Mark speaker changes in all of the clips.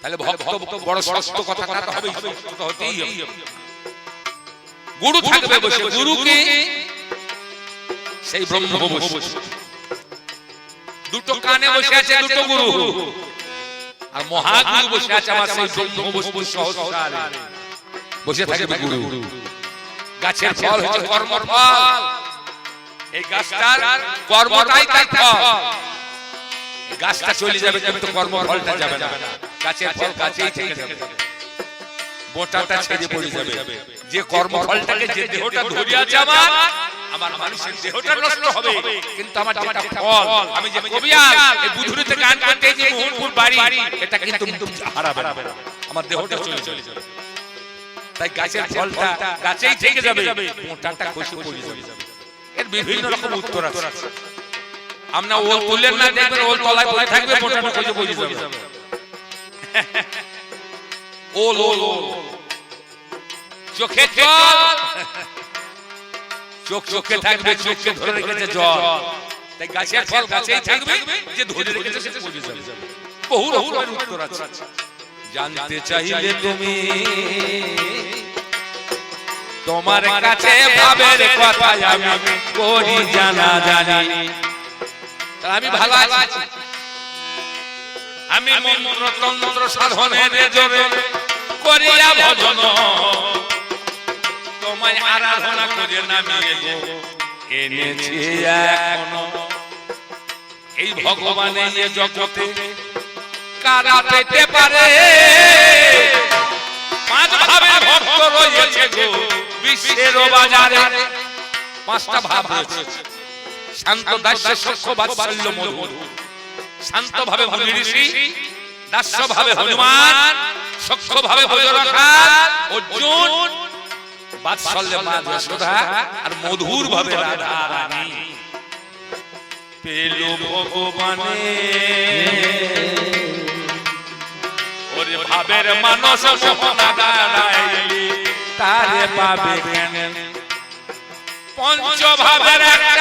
Speaker 1: তাহলে ভক্ত বড় শক্ত কথা কথা হবে হতেই হবে। গুরু থাকবে বসে গুরুকে সেই ব্রহ্ম বসে। দুটো কানে বসে আছে দুটো গুরু। আর মহাগুরু বসে আছে আমার সেই ব্রহ্ম বস্তু সহস্রারে। বসে থাকবে গুরু। গাছের ফল হচ্ছে কর্মফল। এই গাছটার কর্মটাই তার ফল। গাছটা চলে যাবে কিন্তু কর্মফলটা যাবে না। গাছের ফল গাছেই থেকে যাবে। বোটাটা ছেড়ে পড়ে যাবে। যে কর্মফলটাকে যে দেহটা ধরে আছে আমার আমার মানুষের দেহটা নষ্ট হবে। কিন্তু আমার যেটা ফল আমি যে কবিয়াল এই বুধুরিতে গান করতে যে মোহনপুর বাড়ি এটা কিন্তু হারাবে না। আমার দেহটা চলে চলে তাই গাছের ফলটা গাছেই থেকে যাবে। মোটাটা খুশি পড়ে যাবে। এর বিভিন্ন রকম উত্তর আছে। আমরা ওল না দেখবেন ওল তলায় থাকবে মোটাটা খুশি পড়ে যাবে। ওল ওল ওল চোখে জল। চোখ চোখে থাকবে চোখে ধরে রেখেছে জল। তাই গাছের ফল গাছেই থাকবে যে ধরে রেখেছে সে পড়ে যাবে। বহু রকমের উত্তর আছে। জানতে চাইলে তুমি তোমার কাছে ভাবের কথা আমি করি জানা জানি। আমি ভালো আছি। আমি মন্ত্র তন্ত্র সাধনের জোরে করিয়া ভজন। তোমায় আরাধনা করে নামিয়ে গো এনেছি এখনও। এই ভগবানের এ জগতে কারা পেতে পারে? পাঁচ ভাবে ভক্ত রয়েছে গো বিশ্বের বাজারে। পাঁচটা ভাব রয়েছে। শান্ত দাস্য সক্ষ বাৎসল্য মধুর শান্ত ভাবে ভূমি ঋষি দাস্য ভাবে হনুমান সক্ষ ভাবে অর্জুন বাৎসল্যে মা যশোদা আর মধুর ভাবে রাধা রানী পেল ভগবানে। ওরে ভাবের মানস মোহনা দাঁড়াইলি তারে পাবে কেন পঞ্চ ভাবের একটা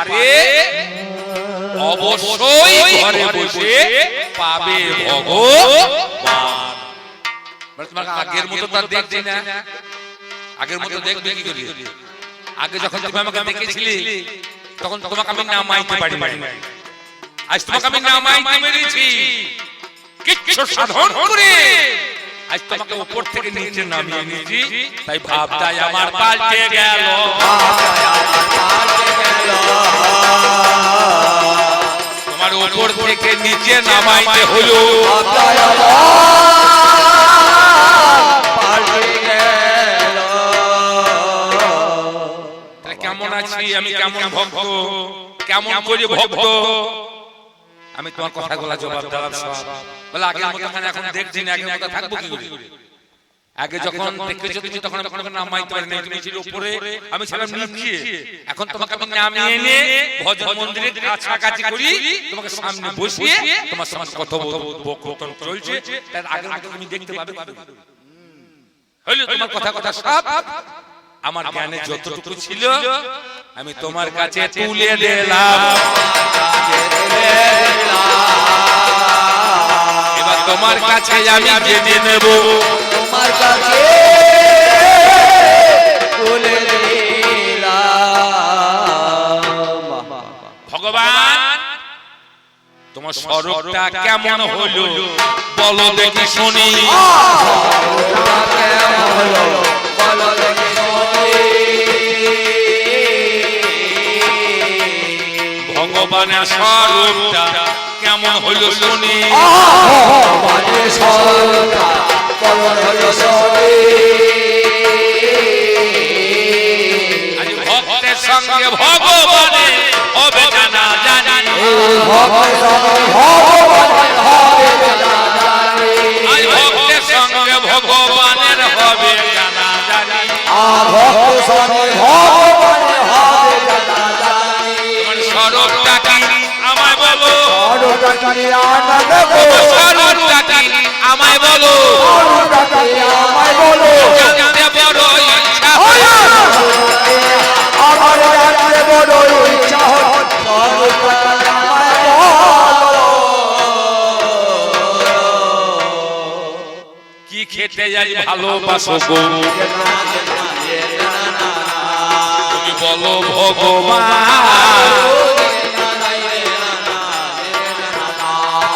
Speaker 1: পারে অবশ্যই ঘরে বসে পাবে ভগবান। তোমাকে আগের মতো তার দেখছি না। আগের মতো দেখবে কি করি? আগে যখন তুমি আমাকে দেখেছিলি তখন তোমাকে আমি নামাইতে পারি নাই আজ তোমাকে আমি নামাইতে পেরেছি। কিচ্ছু সাধন করে। আজ তোমাকে উপর থেকে নিচে নামিয়ে নিয়েছি তাই ভাবটাই আমার পাল্টে গেল। তোমার উপর থেকে নিচে নামাইতে হলো কেমন আছি? আমি কেমন ভক্ত? কেমন করি ভক্ত? আমি তোমার কথাগুলো জবাব দিলাম বলে আগের মতো এখন দেখছি না আগের মতো থাকব কি করে? আগে যখন দেখেছ তুমি তখন আমি কোনো নামাইতে পারি না তুমি ছিল উপরে আমি ছিলাম নিচে। এখন তোমাকে আমি নামিয়ে এনে ভজন কাছাকাছি করি তোমাকে সামনে বসিয়ে তোমার কথোপকথন চলছে। তার আগের মতো তুমি দেখতে পাবে। হইল তোমার কথা কথা সব। আমার জ্ঞানে যতটুকু ছিল আমি তোমার কাছে তুলে দিলাম। এবার তোমার কাছে আমি জেনে নেব।
Speaker 2: তোমার
Speaker 1: স্বরূপটা কেমন হলো? বলো দেখি শুনি। ভগবানের স্বরূপটা কেমন হলো শুনি। হবে জানা জানি তোমার স্বরূপটা কি আমায় বলো স্বরূপটা কি আমায় বলো
Speaker 2: আমায় বলো
Speaker 1: জানতে বড় ইচ্ছা
Speaker 2: আমার জানতে বড় ইচ্ছা হয়
Speaker 1: কি খেতে যাই ভালোবাসো গো? তুমি বলো ভগবান।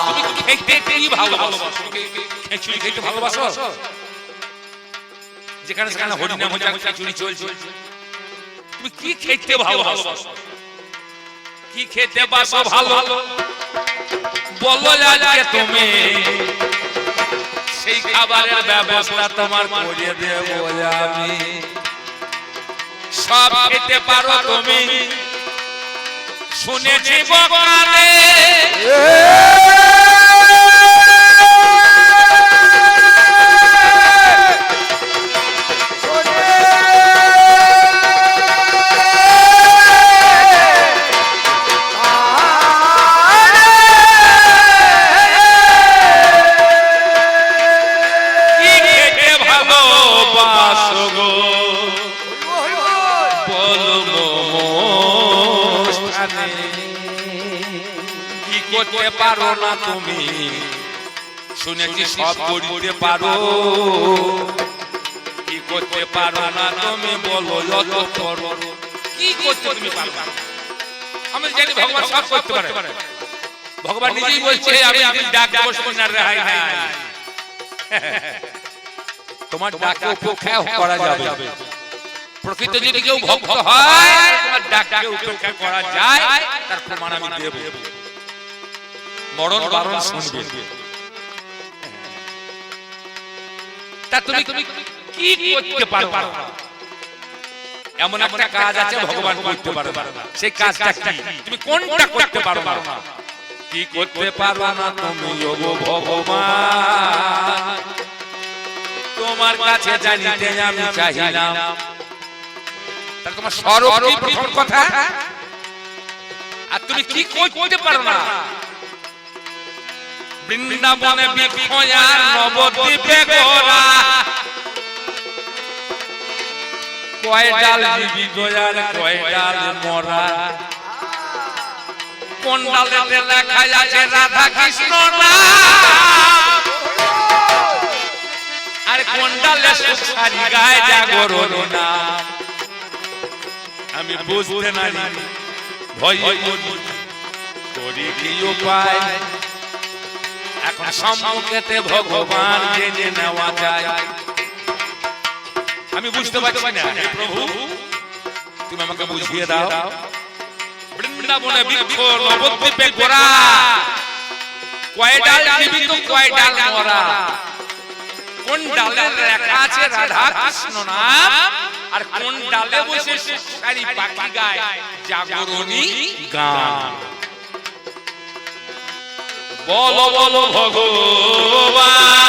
Speaker 1: তুমি খেতে কি ভালোবাসো? খিচুড়ি খেতে ভালোবাসো? যেখানে সেখানে হরিনাম হচ্ছে খিচুড়ি চলছে। তুমি কি খেতে ভালোবাসো? কি খেতে বাসো ভালো? বলো আজকে তুমি। সেই খাবারের ব্যবস্থা তোমার করে দেব আমি। সব খেতে পারো তুমি। শুনেছি বকানে তুমি। শুনেছি সব করতে পারো। কি করতে পারো না তুমি বলো যত করো কি করতে তুমি আমি জানি ভগবান সব করতে পারে। ভগবান নিজেই বলছে আমি আমি ডাক রেহাই নাই তোমার ডাকে উপেক্ষা করা যাবে। প্রকৃত যদি কেউ ভক্ত হয় তোমার ডাকে উপেক্ষা করা যায় তার প্রমাণ আমি দেব। মরণ বারণ শুনবে। তা তুমি তুমি কি করতে পারো? এমন একটা কাজ আছে ভগবান করতে পারে না। সেই কাজটা কি? তুমি কোনটা করতে পারো না? কি করতে পারো না তুমি যোগ ভগবান? তোমার কাছে জানিতে আমি চাহিলাম। তাহলে তোমার স্বরূপ প্রথম কথা? আর তুমি কি করতে পারো না? বৃন্দাবনে বিক্ষয়ার নবদ্বীপে গোরা কয় ডাল জীবিত আর কয় ডাল মরা। কোন ডালেতে লেখা আছে, রাধা কৃষ্ণ আর জাগরণ নাম? আমি বুঝতে নারি ভয় করি কি উপায়? এখন সম্মুখেতে ভগবান জেনে নেওয়া যায়। আমি বুঝতে পারছি না প্রভু, তুমি আমাকে বুঝিয়ে দাও। বৃন্দাবনে বৃক্ষ নবদ্বীপে গোরা কয় ডাল জীবিত কয় ডাল মরা। কোন ডালে লেখা আছে রাধা কৃষ্ণ নাম? আর কোন ডালে বসে সুখারি পাখি গায়? জাগরণী গান। বলো বলো ভগবান।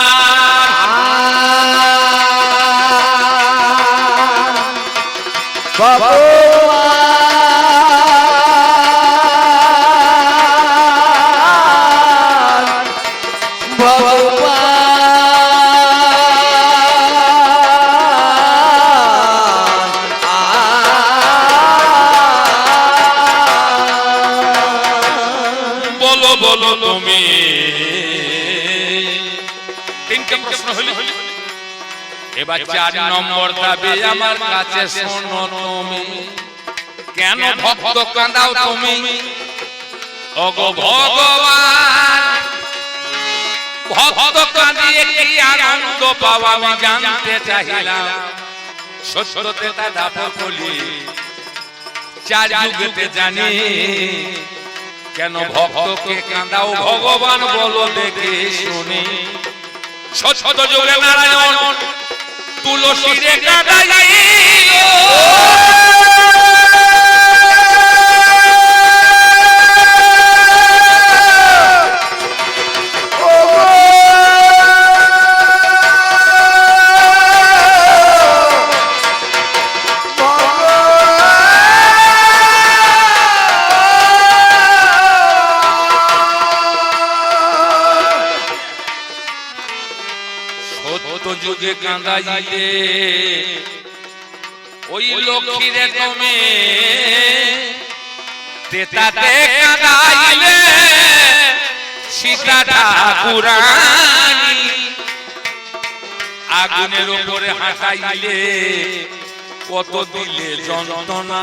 Speaker 1: এবার চার নম্বর দাবি আমার কাছে শোনো তুমি। কেন ভক্ত কাঁদাও তুমি? ওগো ভগবান ভক্ত কাঁদিয়ে কি আনন্দ পাওয়া আমি জানতে চাইলাম সত্যতে তা দাপর বলি। চার যুগেতে জানি কেন ভক্তকে কাঁদাও ভগবান বলো দেখে শুনি। সত্য যোগে নারায়ণ তুলসী রে কাঁদাইল সত্য যুগে কাঁদাইলে ওই লক্ষ্মীরে তুমি তেতাতে কাঁদাইলে সীতা ঠাকুরানী আগুনের উপরে হাঁটাইলে কত দিলে যন্ত্রণা।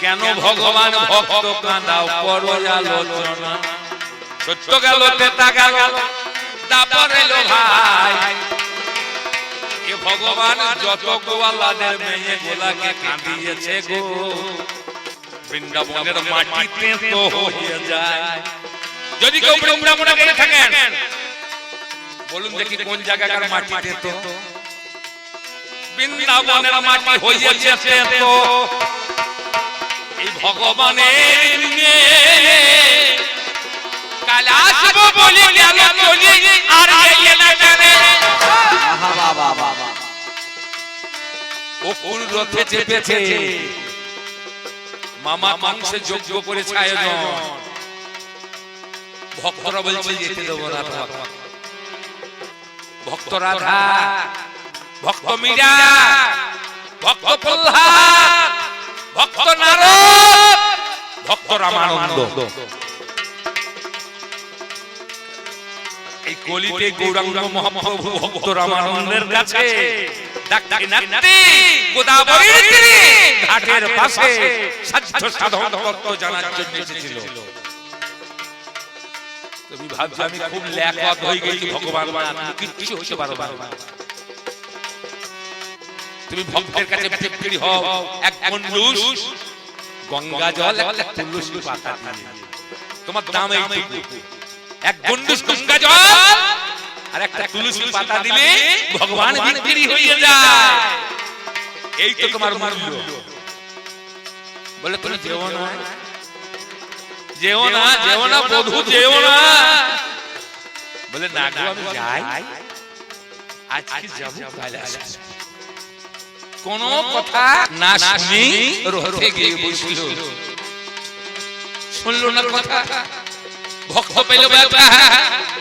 Speaker 1: কেন ভগবান ভক্ত কাঁদাও করো আলোচনা সত্য গেল, তেতা গেল তারপর এলো ভাই। এ ভগবান যত গোয়ালাদের মেয়ে গোলাকে কাঁদিয়েছে গো, বৃন্দাবনের মাটিতে তো হয়ে যায়। যদি কেউ বৃন্দাবনে বলে থাকেন, বলুন দেখি কোন জায়গাকার মাটিতে তো। বৃন্দাবনের মাটি হইয়াছে তো এই ভগবানের নিয়ে কাল আসব বলি গেল চলি আর গেলে না কোন? রথে চেপেছে। মামা মাংসে যোগ্য করেছে আয়োজন। ভক্তরা বলছে যেতে দেবো না তোমাকে। ভক্ত রাধা ভক্ত মীরা ভক্ত প্রহ্লাদ ভক্ত নারদ ভক্ত রামানন্দ। এই কলিতে গৌরাঙ্গ মহাপ্রভু ভক্ত রামানন্দের কাছে ঘাটের পাশে সাধ্য সাধন তত্ত্ব জানার জন্য এসেছিল। তুমি ভাবছ আমি খুব ল্যাকত হয়ে গেছি ভগবান কিচ্ছু হতে পারো না। তুমি ভক্তের কাছে বিক্রি হও এক গন্ডুস গঙ্গা জল একটা তুলসী পাতা তোমার দাম এইটুকু। এক গন্ডুস গঙ্গা জল আর একটা তুলসী পাতা দিলে ভগবান বিক্রি হয়ে যায়। এই তো তোমার মূল্য। বলে তুমি যেও না। যেও না। যেও না বধু যেও না। বলে না গো আমি যাই। আজকে যাব কাল আসব কোন কথা না শুনি রথে গিয়ে বসল। শুনলো না কথা? ভক্ত পেল ব্যথা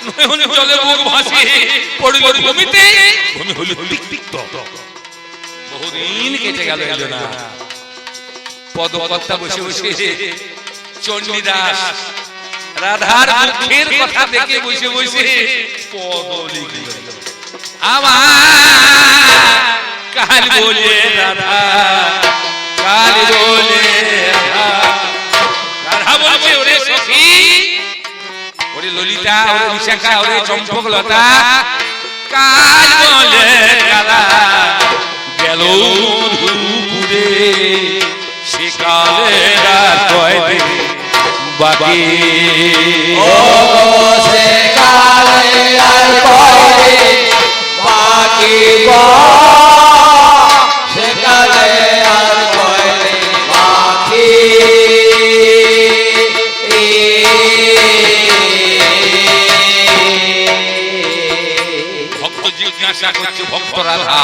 Speaker 1: নয়ন জলে মুখ ভাসি পড়িল ভূমিতে ভূমি হলি হলি তিক্ত বহুদিন কেটে গেল এলো না পদকর্তা বসে বসে চণ্ডীদাস রাধার দুঃখের কথা দেখে বসে বসে পদ লিখল আমার কাল বলে রাধা কাল বলে ললিতা ওরে বিশাখা ওরে চম্পক লতা কাল বলে কালা গেল দুপুরে সে কালে কয়দিন বাকি।
Speaker 2: ও সে কালে আর পরে বাকি
Speaker 1: জিজ্ঞাসা করছে ভক্ত রাধা।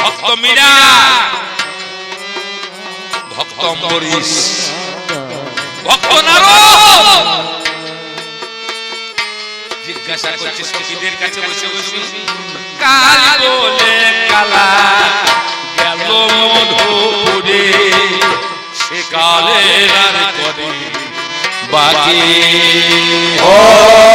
Speaker 1: ভক্ত মীরা। ভক্ত অম্বরীশ ভক্ত নারদ। জিজ্ঞাসা করছে সখীদের কাছে বসে বসে কাল বলে কালা গেল মধুপুরে সে কালে আর করে বাকি।
Speaker 2: ও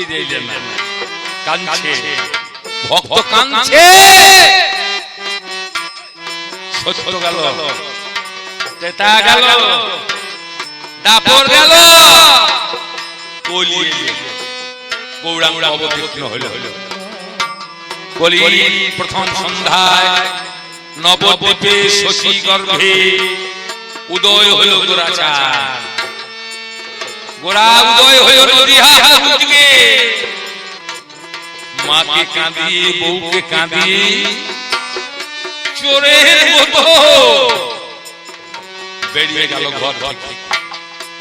Speaker 1: ফিরে এলেন কাঁদছে। ভক্ত কাঁদছে। সত্য গেল। তেতা গেল। দাপর গেল। কলি গৌরাঙ্গ অবতীর্ণ হইল কলি প্রথম সন্ধ্যায় নবদ্বীপে শশী গর্ভে উদয় হইল গোরাচার গোরা উদয় হইল নদিয়া থেকে মাকে কাঁদিয়ে বউকে কাঁদিয়ে। চোরের মতো। বেরিয়ে গেল ঘর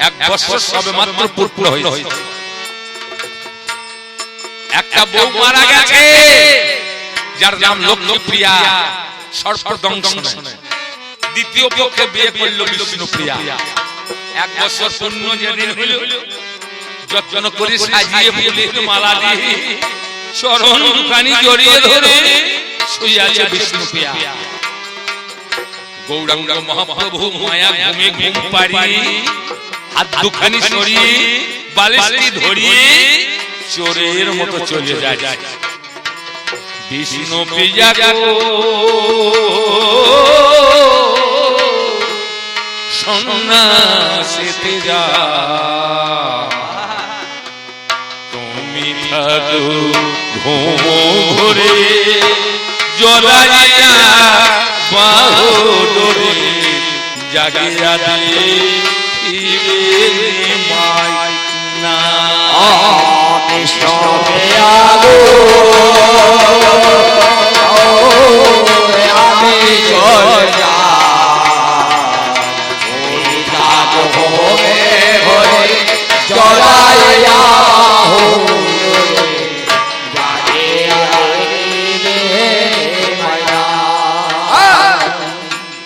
Speaker 1: এক বছর সবে মাত্র পুরপুর হয়েছে। একটা বউ মারা গেছে। যার নাম লক্ষ্মীপ্রিয়া। দ্বিতীয় পক্ষে বিয়ে করল বিষ্ণুপ্রিয়া। এক বছর শূন্য যেদিন হইল যত্ন করে সাজিয়ে ফুলে মালা দিয়ে। চরণ দুখানি জড়িয়ে ধরে শুইয়াছে বিষ্ণুপ্রিয়া গৌরাঙ্গ মহাপ্রভু মায়া ঘুমে ঘুম পাড়ি হাত দুখানি সরিয়ে বালিশটি ধরিয়ে চোরের মতো চলে যায়। বিষ্ণু প্রিয়া গো। সন্ন্যাসেতে যা তুমি থাকো ঘুম ভরে জলাইয়া বাহু ডোরে জাগিয়া দিয়ে ফিরে মাই না
Speaker 2: কৃষ্ণ পেয়ালো আমি চল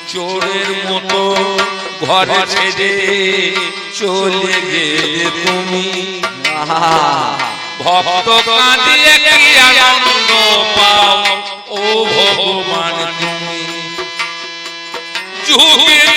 Speaker 1: চোরের মতো ঘরে ছেড়ে চলে গেলে তুমি ভক্ত কাঁদিয়ে কি আনন্দ পাও? ও ভগবান তুমি। যুগে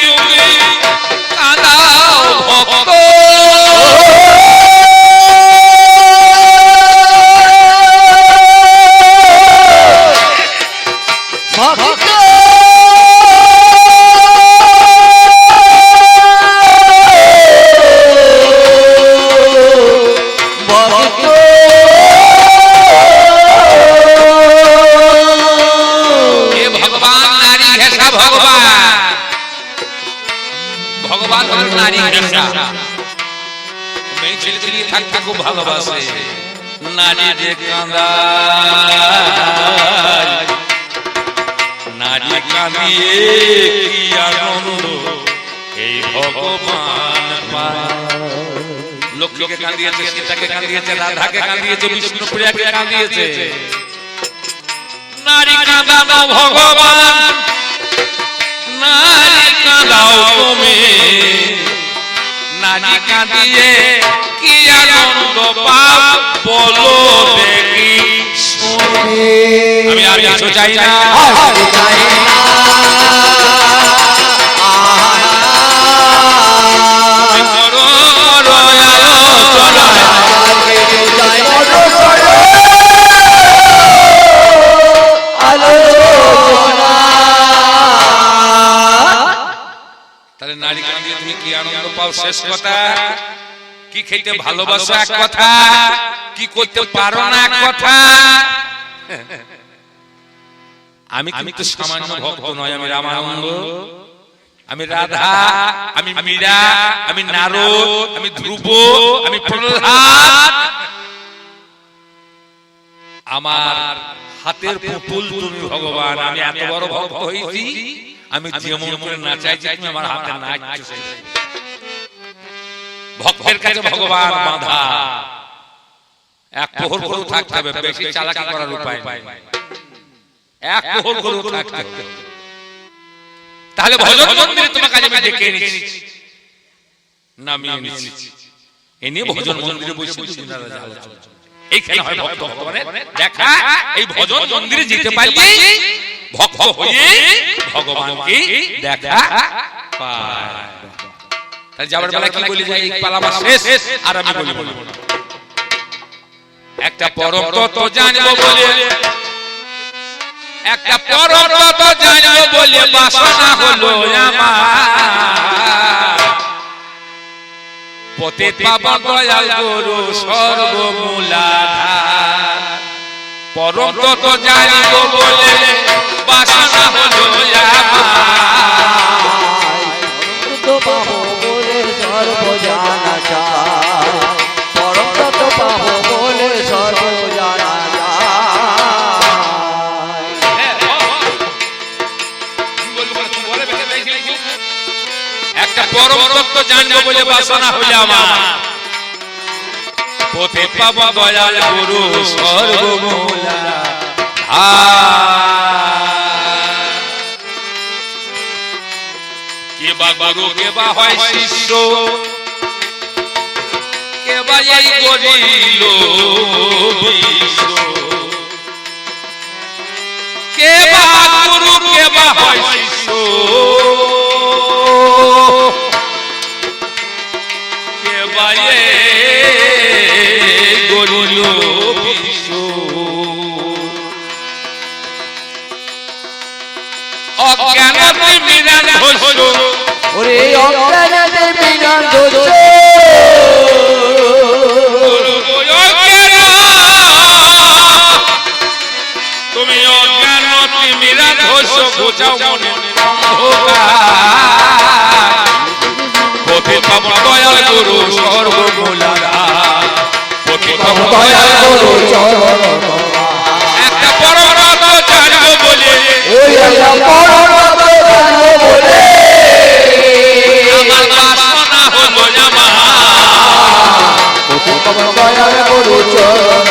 Speaker 1: ভালোবাসে। নারী যে কাঁদা নারী কাঁদিয়ে কি আনন্দ? এই ভগবান পায়। লক্ষ্মীকে কাঁদিয়েছে সীতাকে কাঁদিয়েছে রাধাকে কাঁদিয়েছে বিষ্ণুপ্রিয়াকে কাঁদিয়েছে। নারী কাঁদানো ভগবান। নারী কাঁদাও তুমি নারী কাঁদিয়ে কি আনন্দ পাও বলো দেখি। আমি আর কিছু চাই না। করো আলোচনা তাহলে নারী শেষ কথা। কি খেতে ভালোবাসো এক কথা কি করতে পারো না এক কথা? আমি কিন্তু সামান্য ভক্ত নয় আমি রামানন্দ। আমি রাধা আমি মীরা আমি নারদ আমি ধ্রুব আমি প্রহ্লাদ। আমার হাতের পুতুল তুমি ভগবান আমি এত বড় ভক্ত হয়েছি আমি যেমন করে না চাইছি তুমি আমার হাতে নাচছো। ভক্তের কাছে ভগবান বাধা। এক প্রহর করেও থাকতে হবে বেশি চালাকি করার উপায় নাই। এক প্রহর করেও থাকতে হবে। তাহলে ভজন মন্দিরে তোমার কাছে আমি ডেকে এনেছি। নামিয়ে নিচ্ছি এ নিয়ে ভজন মন্দিরে বসে চিন্তা আলোচনা এইখানে হয় ভক্ত ভগবানের দেখা এই ভজন মন্দিরে যেতে পারলে ভক্ত হয়ে ভগবানকে দেখা পায়। তাহলে যাবার বেলা কি বলি? যাই পালাবার শেষ আর আমি বলব না। একটা পরম তত্ত্ব জানব বলে। একটা পরম তত্ত্ব জানব বলে বাসনা হলো আমার। পতে পাবন দয়াল গুরু সর্বমূলাধার। পরম তত জানিব বলে জানব বলে বাসনা হইলে আমার। পথে পাব দয়াল গুরু সর্বমূলা কে বা গুরু কে বা হয় শিষ্য। কে বা এই করিল বিশ্ব। কে বা গুরু কে বা হয়
Speaker 2: ওরে অজ্ঞানতে বিনান দোষ
Speaker 1: তুমি অজ্ঞান তিমিরা ঘোষ বোঝাও মনে পথে পাবন দয়াল গুরু সর্বমূলারা পথে পাবন দয়াল গুরু
Speaker 2: চরণ
Speaker 1: একটা বড় রাত বলে।
Speaker 2: ওই আল্লাহ পরম পরম দয়াল গুরু চরণ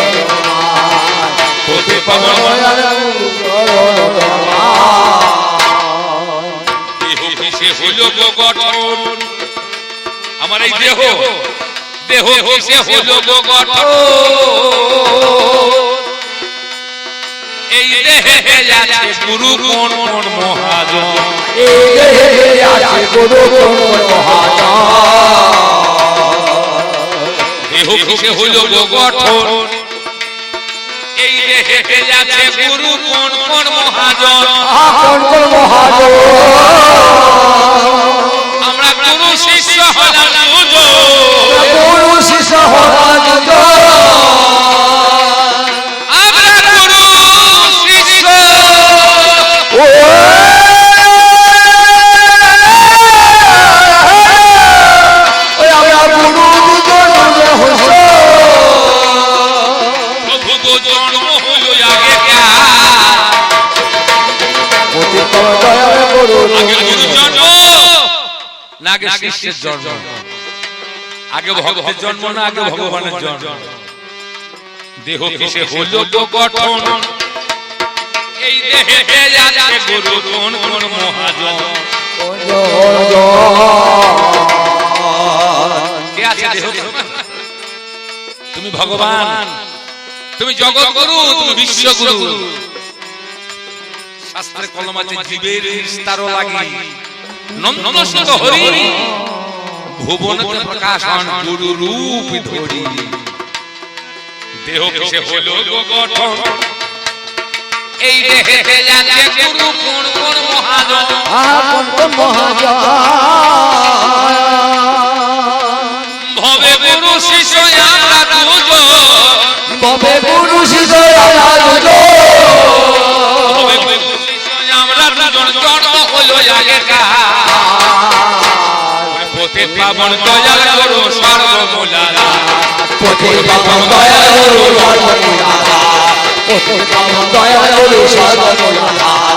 Speaker 1: পথে পাবন
Speaker 2: দয়াল গুরু চরণ
Speaker 1: কিসে হইল গঠন? আমার এই দেহ দেহ কিসে হইল গঠন? এই দেহে আছে গুরু কোন কোন মহাজন।
Speaker 2: এই দেহে আছে গুরু কোন মহাজন।
Speaker 1: কিসে হইল গঠন। এই যে হেঁটে যাচ্ছে গুরু কোন কোন মহাজন?
Speaker 2: কোন কোন মহাজন।
Speaker 1: আমরা গুরু শিষ্য হলাম দুজন।
Speaker 2: গুরু শিষ্য
Speaker 1: হলাম শিষ্যের জন্ম। আগে ভক্তের জন্ম না আগে ভগবানের জন্ম। দেহ কিসে হইল তো গঠন? এই দেহে আছে গুরু? কোন কোন মহাজন? কে আছে দেহ? তুমি ভগবান। তুমি জগৎ গুরু তুমি বিশ্ব গুরু শাস্ত্রে কলম আছে জীবের বিস্তার লাগি। নন্দন সুত হরি। ভুবনতে প্রকাশন গুরু রূপ ধরি। দেহ কিসে হলো গঠন এই দেহে আছে গুরু কোন কোন মহাজন।
Speaker 2: কোন কোন মহাজন।
Speaker 1: ভবে গুরু শিষ্য আমরা দুজন।
Speaker 2: ববে গুরু শিষ্য হরাজ
Speaker 1: পাবন দয়াল করো সর্বমূলারা
Speaker 2: পথে পাবন দয়াল করো সর্বমূলাধা পথে পাবন দয়াল করো সর্বমূলাধা